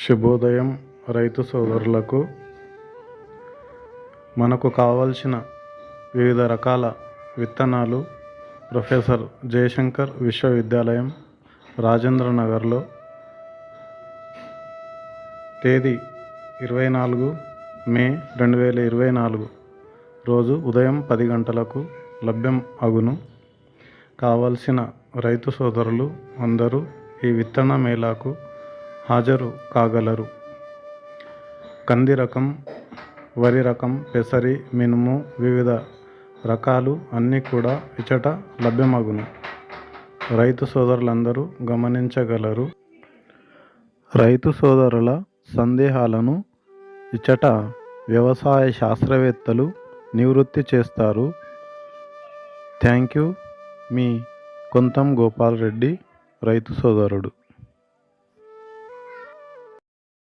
శుభోదయం రైతు సోదరులకు. మనకు కావలసిన వివిధ రకాల విత్తనాలు ప్రొఫెసర్ జయశంకర్ విశ్వవిద్యాలయం రాజేంద్ర నగర్లో తేదీ ఇరవై నాలుగు మే రెండు వేల ఇరవై నాలుగు. రోజు ఉదయం పది గంటలకు లభ్యం అగును. కావలసిన రైతు సోదరులు అందరూ ఈ విత్తన మేళాకు హాజరు కాగలరు. కంది రకం వరి రకం పెసరి మినుము వివిధ రకాలు అన్నీ కూడా ఇచట లభ్యమగును. రైతు సోదరులందరూ గమనించగలరు. రైతు సోదరుల సందేహాలను ఇచట వ్యవసాయ శాస్త్రవేత్తలు నివృత్తి చేస్తారు. Thank you. మీ కొంతం గోపాల్ రెడ్డి రైతు సోదరుడు.